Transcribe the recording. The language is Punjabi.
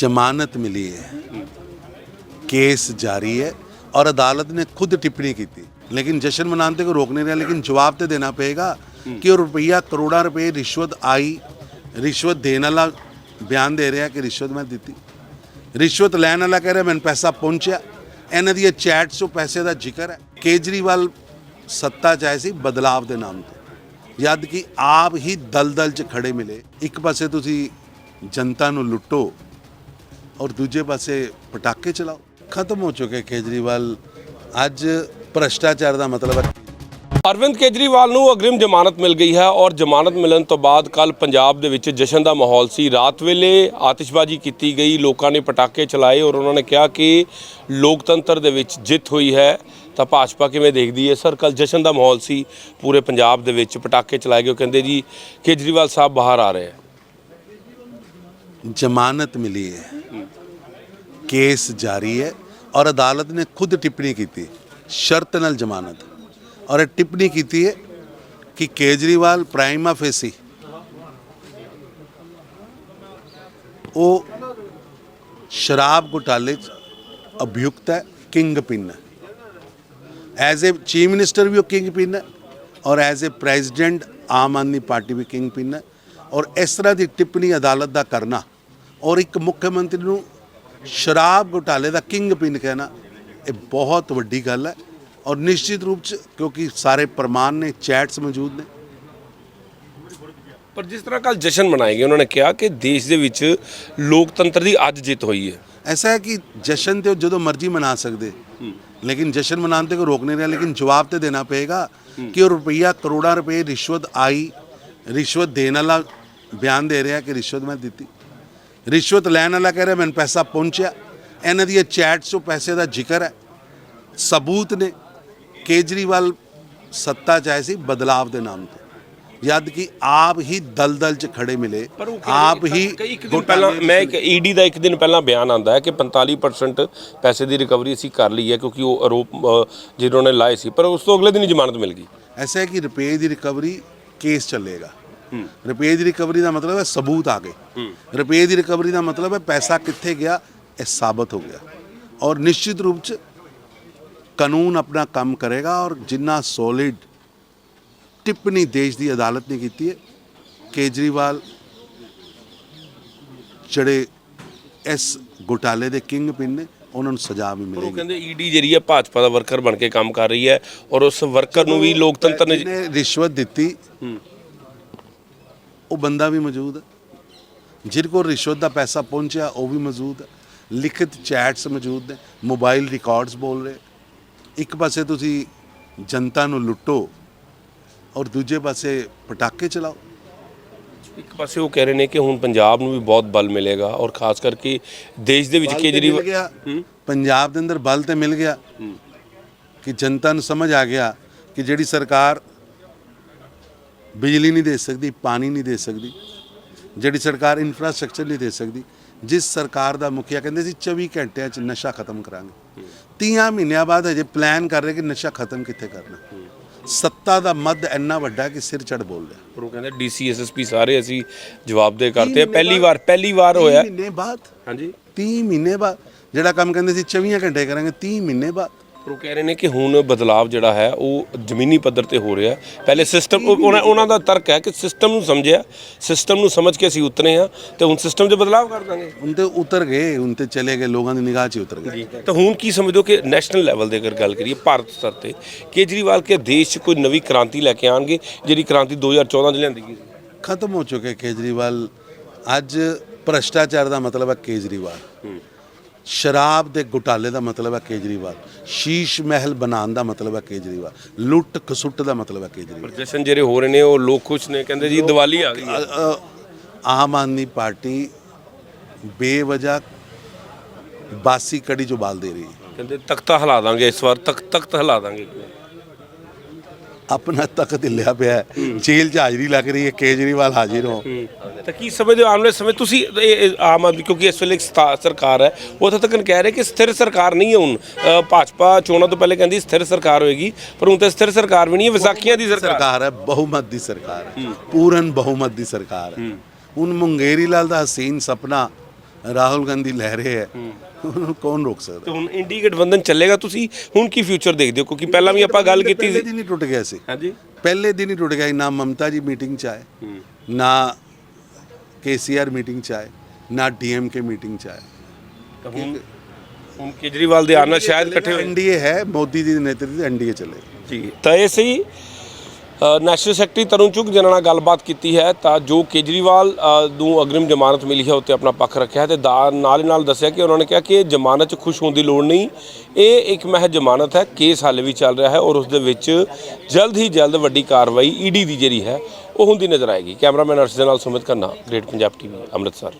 जमानत मिली है केस जारी है और अदालत ने खुद टिप्पणी की थी लेकिन जश्न मनाते को रोक नहीं रहा लेकिन जवाब तो देना पड़ेगा कि वो रुपया करोड़ा रुपए रिश्वत आई रिश्वत देने वाला ਬਿਆਨ ਦੇ ਰਿਹਾ ਕਿ ਰਿਸ਼ਵਤ ਮੈਂ ਦਿੱਤੀ ਰਿਸ਼ਵਤ ਲੈਣ ਵਾਲਾ ਕਹਿ ਰਿਹਾ ਮੈਨੂੰ ਪੈਸਾ ਪਹੁੰਚਿਆ ਇਹਨਾਂ ਦੀਆਂ ਚੈਟਸ 'ਚੋਂ ਪੈਸੇ ਦਾ ਜ਼ਿਕਰ ਹੈ ਕੇਜਰੀਵਾਲ ਸੱਤਾ 'ਚ ਆਏ ਸੀ ਬਦਲਾਵ ਦੇ ਨਾਮ ਤੇ ਜਦ ਕਿ ਆਪ ਹੀ ਦਲਦਲ 'ਚ ਖੜੇ ਮਿਲੇ ਇੱਕ ਪਾਸੇ ਤੁਸੀਂ ਜਨਤਾ ਨੂੰ ਲੁੱਟੋ ਔਰ ਦੂਜੇ ਪਾਸੇ ਪਟਾਕੇ ਚਲਾਓ। ਖਤਮ ਹੋ ਚੁੱਕੇ ਕੇਜਰੀਵਾਲ। ਅੱਜ ਭ੍ਰਸ਼ਟਾਚਾਰ ਦਾ ਮਤਲਬ ਹੈ। ਅਰਵਿੰਦ ਕੇਜਰੀਵਾਲ ਨੂੰ ਅਗ੍ਰਿਮ ਜ਼ਮਾਨਤ ਮਿਲ ਗਈ ਹੈ ਔਰ ਜ਼ਮਾਨਤ ਮਿਲਣ ਤੋਂ ਬਾਅਦ ਕੱਲ ਪੰਜਾਬ ਦੇ ਵਿੱਚ ਜਸ਼ਨ ਦਾ ਮਾਹੌਲ ਸੀ। ਰਾਤ ਵੇਲੇ ਆਤਿਸ਼ਬਾਜ਼ੀ ਕੀਤੀ ਗਈ, ਲੋਕਾਂ ਨੇ ਪਟਾਕੇ ਚਲਾਏ ਔਰ ਉਹਨਾਂ ਨੇ ਕਿਹਾ ਕਿ ਲੋਕਤੰਤਰ ਦੇ ਵਿੱਚ ਜਿੱਤ ਹੋਈ ਹੈ। ਤਾਂ ਭਾਜਪਾ ਕਿਵੇਂ ਦੇਖਦੀ ਹੈ? ਸਰ, ਕੱਲ ਜਸ਼ਨ ਦਾ ਮਾਹੌਲ ਸੀ। ਪੂਰੇ ਪੰਜਾਬ ਦੇ ਵਿੱਚ ਪਟਾਕੇ ਚਲਾਏ ਗਏ। ਉਹ ਕਹਿੰਦੇ ਜੀ, ਕੇਜਰੀਵਾਲ ਸਾਹਿਬ ਬਾਹਰ ਆ ਰਹੇ ਹੈ। ਜ਼ਮਾਨਤ ਮਿਲੀ ਹੈ ਕੇਸ ਜਾਰੀ ਹੈ ਔਰ ਅਦਾਲਤ ਨੇ ਖੁਦ ਟਿੱਪਣੀ ਕੀਤੀ ਸ਼ਰਤ ਨਾਲ ਜ਼ਮਾਨਤ ਔਰ ਇਹ ਟਿੱਪਣੀ ਕੀਤੀ ਹੈ ਕਿ ਕੇਜਰੀਵਾਲ ਪ੍ਰਾਈਮਾ ਫੇਸੀ ਉਹ ਸ਼ਰਾਬ ਘੁਟਾਲੇ 'ਚ ਅਭਿਯੁਕਤ ਹੈ ਕਿੰਗ ਪਿੰਨ ਹੈ ਐਜ਼ ਅ ਚੀਫ ਮਿਨਿਸਟਰ ਵੀ ਉਹ ਕਿੰਗ ਪਿੰਨ ਹੈ ਔਰ as a president Aam Aadmi Party we kingpin ਹੈ ਔਰ ਇਸ ਤਰ੍ਹਾਂ ਦੀ ਟਿੱਪਣੀ ਅਦਾਲਤ ਦਾ ਕਰਨਾ ਔਰ ਇੱਕ ਮੁੱਖ ਮੰਤਰੀ ਨੂੰ ਸ਼ਰਾਬ ਘੁਟਾਲੇ ਦਾ ਕਿੰਗ ਪਿਨ ਕਹਿਣਾ ਇਹ ਬਹੁਤ ਵੱਡੀ ਗੱਲ ਹੈ। ਔਰ ਨਿਸ਼ਚਿਤ ਰੂਪ ਚ ਕਿਉਂਕਿ ਸਾਰੇ ਪ੍ਰਮਾਣ ਨੇ ਚੈਟਸ ਮੌਜੂਦ ਨੇ। ਪਰ ਜਿਸ ਤਰ੍ਹਾਂ ਕੱਲ ਜਸ਼ਨ ਮਨਾਏ ਗਏ ਉਹਨਾਂ ਨੇ ਕਿਹਾ ਕਿ ਦੇਸ਼ ਦੇ ਵਿੱਚ ਲੋਕਤੰਤਰ ਦੀ ਅੱਜ ਜਿੱਤ ਹੋਈ ਹੈ। ਐਸਾ ਹੈ ਕਿ ਜਸ਼ਨ ਤੇ ਜਦੋਂ ਮਰਜ਼ੀ ਮਨਾ ਸਕਦੇ। ਲੇਕਿਨ ਜਸ਼ਨ ਮਨਾਤੇ ਕੋ ਰੋਕ ਨਹੀਂ ਰਿਹਾ ਲੇਕਿਨ ਜਵਾਬ ਤੇ ਦੇਣਾ ਪਏਗਾ ਕਿ ਉਹ ਰੁਪਈਆ ਕਰੋੜਾਂ ਰੁਪਏ ਰਿਸ਼ਵਤ ਆਈ ਰਿਸ਼ਵਤ ਦੇਣ ਵਾਲਾ ਬਿਆਨ ਦੇ ਰਿਹਾ ਕਿ ਰਿਸ਼ਵਤ ਮੈਂ ਦਿੱਤੀ। ਰਿਸ਼ਵਤ ਲੈਣ ਵਾਲਾ ਕਹਿ ਰਿਹਾ ਮੈਨੂੰ ਪੈਸਾ ਪਹੁੰਚਿਆ। ਇਹਨਾਂ ਦੀਆਂ ਚੈਟਸ 'ਚੋਂ ਪੈਸੇ ਦਾ ਜ਼ਿਕਰ ਹੈ। ਸਬੂਤ ਨੇ ਕੇਜਰੀਵਾਲ ਸੱਤਾ 'ਚ ਆਏ ਸੀ ਬਦਲਾਵ ਦੇ ਨਾਮ ਤੇ। ਜਦ ਕਿ ਆਪ ਹੀ ਦਲਦਲ 'ਚ ਖੜੇ ਮਿਲੇ। ਆਪ ਹੀ ਪਹਿਲਾਂ ਮੈਂ ਇੱਕ ਈਡੀ ਦਾ ਇੱਕ ਦਿਨ ਪਹਿਲਾਂ ਬਿਆਨ ਆਂਦਾ ਹੈ ਕਿ 45% ਪੈਸੇ ਦੀ ਰਿਕਵਰੀ ਅਸੀਂ ਕਰ ਲਈ ਹੈ ਕਿਉਂਕਿ ਉਹ ਆਰੋਪ ਜਿਹਨਾਂ ਨੇ ਲਾਏ ਸੀ। ਪਰ ਉਸ ਤੋਂ ਅਗਲੇ ਦਿਨ ਹੀ ਜ਼ਮਾਨਤ ਮਿਲ ਗਈ। ਐਸਾ ਹੈ ਕਿ ਰੁਪਏ ਦੀ ਰਿਕਵਰੀ ਕੇਸ ਚੱਲੇਗਾ। ਰੁਪਏ ਦੀ ਰਿਕਵਰੀ ਦਾ ਮਤਲਬ ਹੈ ਸਬੂਤ ਆ ਗਏ। ਰੁਪਏ ਦੀ ਰਿਕਵਰੀ ਦਾ ਮਤਲਬ ਹੈ ਪੈਸਾ ਕਿੱਥੇ ਗਿਆ? ਇਹ ਸਾਬਤ ਹੋ ਗਿਆ। ਔਰ ਨਿਸ਼ਚਿਤ ਰੂਪ ਚ ਕਾਨੂੰਨ ਆਪਣਾ ਕੰਮ ਕਰੇਗਾ ਔਰ ਜਿੰਨਾ ਸੋਲਿਡ ਟਿੱਪਣੀ ਦੇਸ਼ ਦੀ ਅਦਾਲਤ ਨੇ ਕੀਤੀ ਹੈ ਕੇਜਰੀਵਾਲ ਜਿਹੜੇ ਇਸ ਘੁਟਾਲੇ ਦੇ ਕਿੰਗ ਪਿਨ ਨੇ ਉਹਨਾਂ ਨੂੰ ਸਜ਼ਾ ਵੀ ਪਰ ਉਹ ਮਿਲੇਗੀ। ਕਹਿੰਦੇ ਈਡੀ ਜਿਹੜੀ ਹੈ ਭਾਜਪਾ ਦਾ ਵਰਕਰ ਬਣ ਕੇ ਕੰਮ ਕਰ ਰਹੀ ਹੈ ਔਰ ਉਸ ਵਰਕਰ ਨੂੰ ਵੀ ਲੋਕਤੰਤਰ ਨੇ ਰਿਸ਼ਵਤ ਦਿੱਤੀ ਉਹ ਬੰਦਾ ਵੀ ਮੌਜੂਦ ਹੈ। ਜਿਹਦੇ ਕੋਲ ਰਿਸ਼ਵਤ ਦਾ ਪੈਸਾ ਪਹੁੰਚਿਆ ਉਹ ਵੀ ਮੌਜੂਦ ਹੈ। ਲਿਖਤ ਚੈਟਸ ਮੌਜੂਦ ਨੇ ਮੋਬਾਈਲ ਰਿਕਾਰਡਸ ਬੋਲ ਰਹੇ। ਇੱਕ ਪਾਸੇ ਤੁਸੀਂ ਜਨਤਾ ਨੂੰ ਲੁੱਟੋ ਔਰ ਦੂਜੇ ਪਾਸੇ ਪਟਾਕੇ ਚਲਾਓ। ਇੱਕ ਪਾਸੇ ਉਹ ਕਹਿ ਰਹੇ ਨੇ ਕਿ ਹੁਣ ਪੰਜਾਬ ਨੂੰ ਵੀ ਬਹੁਤ ਬਲ ਮਿਲੇਗਾ ਔਰ ਖਾਸ ਕਰਕੇ ਦੇਸ਼ ਦੇ ਵਿੱਚ ਕੇਜਰੀਵਾਲ ਪੰਜਾਬ ਦੇ ਅੰਦਰ ਬਲ ਤੇ ਮਿਲ ਗਿਆ। ਕਿ ਜਨਤਾ ਨੂੰ ਸਮਝ ਆ ਗਿਆ ਕਿ ਜਿਹੜੀ ਸਰਕਾਰ ਬਿਜਲੀ ਨਹੀਂ ਦੇ ਸਕਦੀ ਪਾਣੀ ਨਹੀਂ ਦੇ ਸਕਦੀ ਜਿਹੜੀ ਸਰਕਾਰ ਇਨਫਰਾਸਟ੍ਰਕਚਰ ਨਹੀਂ ਦੇ ਸਕਦੀ ਜਿਸ ਸਰਕਾਰ ਦਾ ਮੁਖੀਆ ਕਹਿੰਦੇ ਸੀ 24 ਘੰਟਿਆਂ 'ਚ ਨਸ਼ਾ ਖਤਮ ਕਰਾਂਗੇ। 30 ਮਹੀਨਿਆਂ ਬਾਅਦ ਹਜੇ ਪਲਾਨ ਕਰ ਰਹੇ ਕਿ ਨਸ਼ਾ ਖਤਮ ਕਿੱਥੇ ਕਰਨਾ। ਸੱਤਾ ਦਾ ਮੱਧ ਇੰਨਾ ਵੱਡਾ ਕਿ ਸਿਰ ਚੜ ਬੋਲ ਰਿਹਾ। ਪਰ ਉਹ ਕਹਿੰਦੇ ਡੀਸੀ ਐਸਐਸਪੀ ਸਾਰੇ ਅਸੀਂ ਜਵਾਬਦੇ ਕਰਤੇ ਆ। ਪਹਿਲੀ ਵਾਰ ਪਹਿਲੀ ਵਾਰ ਹੋਇਆ। 30 ਮਹੀਨੇ ਬਾਅਦ ਹਾਂਜੀ। 30 ਮਹੀਨੇ ਬਾਅਦ ਜਿਹੜਾ ਕੰਮ ਕਹਿੰਦੇ ਸੀ 24 ਘੰਟੇ ਕਰਾਂਗੇ 30 ਮਹੀਨੇ ਬਾਅਦ ਉਹ ਕਹਿ ਰਹੇ ਨੇ ਕਿ ਹੁਣ ਬਦਲਾਵ ਜਿਹੜਾ ਹੈ ਉਹ ਜ਼ਮੀਨੀ ਪੱਧਰ ਤੇ ਹੋ ਰਿਹਾ। ਪਹਿਲੇ ਸਿਸਟਮ ਉਹਨਾਂ ਦਾ ਤਰਕ ਹੈ ਕਿ ਸਿਸਟਮ ਨੂੰ ਸਮਝਿਆ ਸਿਸਟਮ ਨੂੰ ਸਮਝ ਕੇ ਅਸੀਂ ਉਤਰੇ ਹਾਂ ਤੇ ਹੁਣ ਸਿਸਟਮ 'ਚ ਬਦਲਾਵ ਕਰ ਦਾਂਗੇ। ਹੁਣ ਤੇ ਉਤਰ ਗਏ ਹੁਣ ਤੇ ਚਲੇ ਗਏ ਲੋਕਾਂ ਦੀ ਨਿਗਾਹ 'ਚ ਉਤਰ ਗਏ। ਤਾਂ ਹੁਣ ਕੀ ਸਮਝਦੇ ਹੋ ਕਿ ਨੈਸ਼ਨਲ ਲੈਵਲ ਦੇ ਅਗਰ ਗੱਲ ਕਰੀਏ ਭਾਰਤ ਸਤਰ ਤੇ ਕੇਜਰੀਵਾਲ ਕੇ ਦੇਸ਼ 'ਚ ਕੋਈ ਨਵੀਂ ਕ੍ਰਾਂਤੀ ਲੈ ਕੇ ਆਣਗੇ ਜਿਹੜੀ ਕ੍ਰਾਂਤੀ 2014 'ਚ ਲਿਆਂਦੀ ਗਈ ਖਤਮ ਹੋ ਚੁੱਕੇ ਕੇਜਰੀਵਾਲ। ਅੱਜ ਭ੍ਰਸ਼ਟਾਚਾਰ ਦਾ ਮਤਲਬ ਹੈ ਕੇਜਰੀਵਾਲ। ਸ਼ਰਾਬ ਦੇ ਘੁਟਾਲੇ ਦਾ ਮਤਲਬ ਹੈ ਕੇਜਰੀਵਾਲ। ਸ਼ੀਸ਼ ਮਹਿਲ ਬਣਾਉਣ ਦਾ ਮਤਲਬ ਹੈ ਕੇਜਰੀਵਾਲ। ਲੁੱਟ ਖਸੁੱਟ ਦਾ ਮਤਲਬ ਹੈ ਕੇਜਰੀਵਾਲ। ਪਰ ਜਸ਼ਨ ਜਿਹੜੇ ਹੋ ਰਹੇ ਨੇ ਉਹ ਲੋਕ ਖੁਸ਼ ਨੇ ਕਹਿੰਦੇ ਜੀ ਦੀਵਾਲੀ ਆ ਗਈ ਹੈ। ਅ- ਅ- ਆਮ ਆਦਮੀ ਪਾਰਟੀ ਬੇਵਜ੍ਹਾ ਬਾਸੀ ਕੜੀ ਜੋ ਬਾਲ ਦੇ ਰਹੀ ਹੈ। ਕਹਿੰਦੇ ਤਖਤਾ ਹਿਲਾ ਦਾਂਗੇ ਇਸ ਵਾਰ ਤਖਤ ਤਖਤ ਹਿਲਾ ਦਾਂਗੇ। ਆਪਣਾ ਤਖਤ ਹਿੱਲਿਆ ਪਿਆ ਹੈ। ਜੇਲ੍ਹ 'ਚ ਹਾਜ਼ਰੀ ਲੱਗ ਰਹੀ ਹੈ ਕੇਜਰੀਵਾਲ ਹਾਜ਼ਰ ਹੋ। ਤਾਂ ਕੀ ਸਮਝਦੇ ਹੋ ਆਉਣ ਵਾਲੇ ਸਮੇਂ ਤੁਸੀਂ ਇਹ- ਇਹ ਆਮ ਆਦਮੀ ਕਿਉਂਕਿ ਇਸ ਵੇਲੇ ਇੱਕ ਸਰਕਾਰ ਹੈ ਉਹ ਤਾਂ ਤੱਕ ਕਹਿ ਰਹੇ ਕਿ ਸਥਿਰ ਸਰਕਾਰ ਨਹੀਂ ਹੈ ਹੁਣ। ਅ, ਭਾਜਪਾ ਚੋਣਾਂ ਤੋਂ ਪਹਿਲੇ ਕਹਿੰਦੀ ਸਥਿਰ ਸਰਕਾਰ ਹੋਏਗੀ ਪਰ ਹੁਣ ਤਾਂ ਸਥਿਰ ਸਰਕਾਰ ਵੀ ਨਹੀਂ ਹੈ ਵਿਸਾਖੀਆਂ ਦੀ ਸਰਕਾਰ। ਸਰਕਾਰ ਹੈ ਬਹੁਮਤ ਦੀ ਸਰਕਾਰ ਹੈ। ਪੂਰਨ ਬਹੁਮਤ ਦੀ ਸਰਕਾਰ ਹੈ। ਹੁਣ ਮੁੰਗੇਰੀ ਲਾਲ ਦਾ ਹਸੀਨ ਸੁਪਨਾ ਰਾਹੁਲ ਗਾਂਧੀ ਲੈ ਰਹੇ ਹੈ। ਉਹਨੂੰ ਕੌਣ ਰੋਕ ਸਕਦਾ? ਤੇ ਹੁਣ ਇੰਡੀ ਗਠਬੰਧਨ ਚੱਲੇਗਾ ਤੁਸੀਂ ਹੁਣ ਕੀ ਫਿਊਚਰ ਦੇਖਦੇ ਹੋ? ਕਿਉਂਕਿ ਪਹਿਲਾਂ ਵੀ ਆਪਾਂ ਗੱਲ ਕੀਤੀ ਪਹਿਲੇ ਸੀ। ਦਿਨ ਹੀ ਟੁੱਟ ਗਿਆ ਸੀ। ਹਾਂਜੀ। ਪਹਿਲੇ ਦਿਨ ਹੀ ਟੁੱਟ ਗਿਆ ਸੀ। ਨਾ ਮਮਤਾ ਜੀ ਮੀਟਿੰਗ ਚ ਆਏ ਨਾ ਕੇਸੀਆਰ ਮੀਟਿੰਗ ਚ ਆਏ ਨਾ ਡੀਐਮਕੇ ਮੀਟਿੰਗ ਚ ਆਏ। ਤਾਂ ਹੁਣ ਹੁਣ ਕੇਜਰੀਵਾਲ ਦੇ ਆਉਣ ਨਾਲ ਸ਼ਾਇਦ ਇਕੱਠੇ ਹੋਏ। ਐਨਡੀਏ ਹੈ ਮੋਦੀ ਜੀ ਦੇ ਨੇਤਰਤਵ ਐਨਡੀਏ ਚੱਲੇ ਜੀ ਤਾਂ ਇਹ ਸੀ ਨੈਸ਼ਨਲ ਸੈਕਟਰੀ ਤਰੁਣ ਚੁੱਗ ਜਿਨ੍ਹਾਂ ਨਾਲ ਗੱਲਬਾਤ ਕੀਤੀ ਹੈ ਤਾਂ ਜੋ ਕੇਜਰੀਵਾਲ ਨੂੰ ਅਗਰਿਮ ਜ਼ਮਾਨਤ ਮਿਲੀ ਹੈ, ਉੱਤੇ ਆਪਣਾ ਪੱਖ ਰੱਖਿਆ ਹੈ ਤੇ ਦਾ- ਨਾਲ ਹੀ ਨਾਲ ਦੱਸਿਆ ਕਿ ਉਹਨਾਂ ਨੇ ਕਿਹਾ ਕਿ ਜ਼ਮਾਨਤ 'ਚ ਖੁਸ਼ ਹੋਣ ਦੀ ਲੋੜ ਨਹੀਂ। ਇਹ ਇੱਕ ਮਹਿਜ ਜ਼ਮਾਨਤ ਹੈ, ਕੇਸ ਹਾਲੇ ਵੀ ਚੱਲ ਰਿਹਾ ਹੈ ਔਰ ਉਸ ਦੇ ਵਿੱਚ ਜਲਦ ਹੀ ਜਲਦ ਵੱਡੀ ਕਾਰਵਾਈ ਈਡੀ ਦੀ ਜਿਹੜੀ ਹੈ, ਉਹ ਹੁੰਦੀ ਨਜ਼ਰ ਆਏਗੀ। ਕੈਮਰਾਮੈਨ ਅਰਸ਼ ਦੇ ਨਾਲ ਸੁਮਿਤ ਖੰਨਾ ਗ੍ਰੇਟ ਪੰਜਾਬ ਟੀਵੀ ਅੰਮ੍ਰਿਤਸਰ।